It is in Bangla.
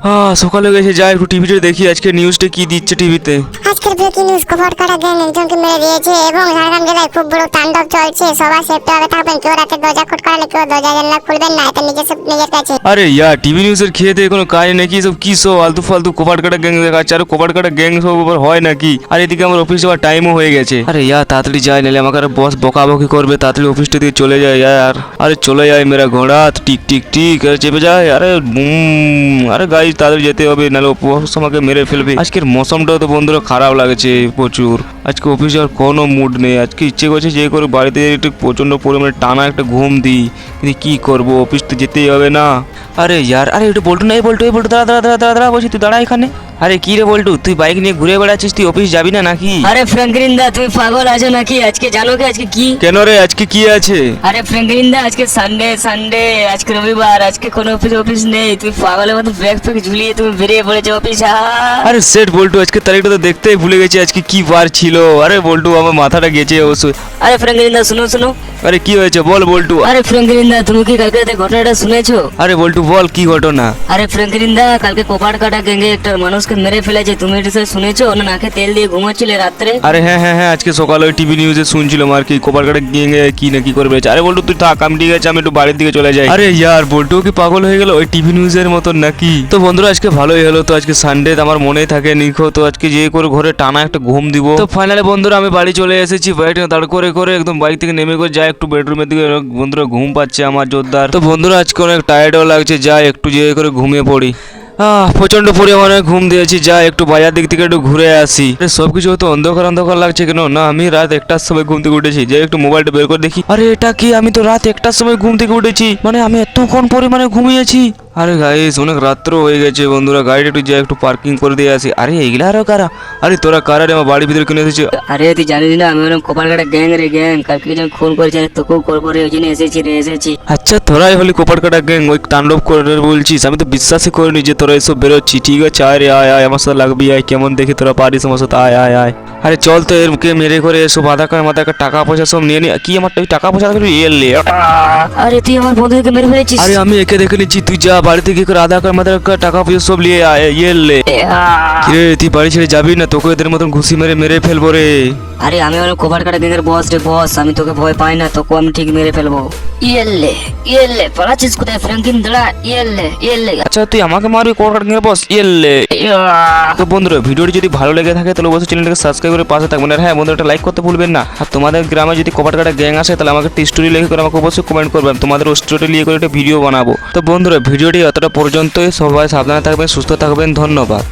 আহ, সকালে গেছে যাই একটু টিভিতে দেখি আজকে নিউজটা কি দিচ্ছে টিভিতে আজকের ব্রেকিং নিউজ খবর কাটা গ্যাং একজনকে মেরে দিয়েছে এবং ঝাড়গ্রাম জেলায় খুব বড় তাণ্ডব চলছে সবাই সেফটি ভাবে থাকবেন কেউ রাতে দরজা খটকালে কেউ দরজা জানলা খুলবেন না এটা নিজের নিজের কাছে। আরে ইয়া টিভি নিউজের কোনো কাজ নাকি সব কি সব আলতু ফালতু কোপাট কাটা গ্যাং দেখাচ্ছে আর কোপাট কাটা গ্যাং সব আবার হয় নাকি? আর এদিকে আমার অফিস যাওয়ার টাইমও হয়ে গেছে। আরে ইয়া তাড়াতাড়ি যাই নাহলে আমাকে আর বস বকাবকি করবে তাড়াতাড়ি অফিসটা দিয়ে চলে যায় আর আরে চলে যায় মেরা ঘোড়া টিক টিক টিক আরে চেপে যায় আরে বুম আরে গাড়ি তাদের যেতে হবে, নাহলে উপবাস আমাকে মেরে ফেলবে। আজকের মৌসুমটাও তো বন্ধুরা খারাপ লাগছে প্রচুর। আজকে অফিস যাওয়ার কোনো মুড নেই। আজকে ইচ্ছে করছে যে করে বাড়িতে একটু প্রচণ্ড পরিমাণে টানা একটা ঘুম দিই। কিন্তু কী করব? অফিস তো যেতেই হবে না। আরে, ইয়ার, আরে, একটু বল্টু নাই বলটু বল্টু, দাঁড়া দাঁড়া দাঁড়া দাঁড়া, বলছি, তুই দাঁড়া এখানে। আরে কি রে বল্টু তুই বাইক নিয়ে ঘুরে বেড়াচ্ছিস তুই অফিস যাবি না নাকি? আরে ফ্র্যাঙ্কলিন দা তুমি পাগল আছো নাকি? আজকে জানো কি আজকে কি? কেন রে আজকে কি আছে? আরে ফ্র্যাঙ্কলিন দা আজকে সানডে সানডে আজকে রবিবার আজকে কোনো অফিস অফিস নেই। তুমি পাগলের মতো ব্যাগ ফ্যাগ ঝুলিয়ে তুমি বেরিয়ে পড়েছো অফিস আরে সেট বল্টু আজকে তারিখটা তো দেখতেই ভুলে গেছি আজকে কি বার ছিল? আরে বল্টু আমার মাথাটা গেছে অবশ্যই। আরে ফ্র্যাঙ্কলিন দা শুনো শুনো। আরে কি হয়েছে বল বল্টু। আরে ফ্র্যাঙ্কলিন দা তুমি কি কালকে রাতে ঘটনাটা শুনেছো? আরে বল্টু বল কি ঘটনা? আরে ফ্র্যাঙ্কলিন দা কালকে কোপার কাটা গ্যাংয়ে একটা মানুষকে মেরে ফেলেছে। তুমি এটা শুনেছো? না নাকে তেল দিয়ে ঘুমোচ্ছিলে রাত্রে? আরে হ্যাঁ হ্যাঁ হ্যাঁ আজকে সকালে ওই টিভি নিউজে শুনছিলাম আর কি। কোপারকাটা গিয়ে কি না কি করে বেড়েছে। আরে বল্টু তুই থাক আমি ঠিক আছে আমি একটু বাড়ির দিকে চলে যাই। আরে ইয়ার বল্টু কি পাগল হয়ে গেল? ওই টিভি নিউজের মতন নাকি? তো বন্ধুরা আজকে ভালোই হলো। তো আজকে সানডে আমার মনেই থাকে নিখো তো আজকে যে করে ঘরে টানা একটা ঘুম দিব। তো ফাইনালি বন্ধুরা আমি বাড়ি চলে এসেছি। বাড়িতে দাঁড় করে করে একদম বাইক থেকে নেমে করে যাই একটু বেডরুমের দিকে বন্ধুরা ঘুম পাচ্ছে আমার জোরদার। তো বন্ধুরা আজকে অনেক টায়ার্ডও লাগছে। যাই একটু যে করে ঘুমিয়ে পড়ি। আহ প্রচণ্ড পরিমাণে ঘুম দিয়েছি। যা একটু বাজার দিক থেকে একটু ঘুরে আসি। সবকিছু হয়তো অন্ধকার অন্ধকার লাগছে কেন? না, আমি রাত একটার সময় ঘুম থেকে উঠেছি। যে একটু মোবাইলটা বের করে দেখি। আরে, এটা কি? আমি তো রাত একটার সময় ঘুম থেকে উঠেছি। মানে আমি এতক্ষণ পরিমাণে ঘুমিয়েছি। আরে গাইস অনেক রাত্র হয়ে গেছে বন্ধুরা গাড়িটা একটু যা একটু পার্কিং করে দিয়ে আসি। আরে এইগুলা আরও কারা? আরে তোরা কারা রে? আমার বাড়ির ভিতরে কিনে এসেছি। আরে তুই জানিস না আমি ওরকম কোপার কাটা গ্যাং রে গ্যাং কালকে যখন খুন করেছে তোকেও কল করে ওই জন্য এসেছি রে এসেছি। আচ্ছা তোরাই হলি কোপার কাটা গ্যাং ওই তাণ্ডব করে বলছিস। আমি তো বিশ্বাসই করিনি যে তোরা এসব বেরোচ্ছি। ঠিক আছে আয় রে আয় আয় আমার সাথে লাগবি আয় কেমন দেখি তোরা পারিস আমার সাথে আয় আয় আয়। আরে চল তো এরকে মেরে করে এসব আধা কার মাথা টাকা পয়সা সব নিয়ে নি। কি আমার টাকা পয়সা এলে আরে তুই আমার বন্ধুকে মেরে ফেলেছিস। আরে আমি একে দেখে নিচ্ছি তুই যা বাড়িতে কি করে আধার কার্ড মাধার কার্ড টাকা পয়সা সব নিয়ে আয় এলে কিরে, তুই বাড়ি ছেড়ে যাবি না? তোকে এদের মতন ঘুষি মেরে মেরে ফেলব রে। আরে আমি ওরকম কোভার কাটা গ্যাংয়ের বস রে বস আমি তোকে ভয় পাই না তোকে আমি ঠিক মেরে ফেলব। ইয়েলে ইয়েলে পালাচ্ছিস কোথায় ফ্র্যাঙ্কিন দাঁড়া ইয়েলে ইয়েলে আচ্ছা তুই আমাকে মারবি কাটা বস তো বন্ধুরা ভিডিওটি যদি ভালো লেগে থাকে তাহলে অবশ্যই চ্যানেলটাকে সাবস্ক্রাইব করে পাশে থাকবেন। আর হ্যাঁ বন্ধুরা একটা লাইক করতে ভুলবেন না। আর তোমাদের গ্রামে যদি কপাট কাটা গ্যাং আসে তাহলে আমাকে একটা স্টোরি লিখে করে আমাকে অবশ্যই কমেন্ট করবেন। তোমাদের স্টোরি করে একটা ভিডিও বানাবো। তো বন্ধুরা ভিডিওটি এতটা পর্যন্তই। সবাই সাবধানে থাকবেন সুস্থ থাকবেন। ধন্যবাদ।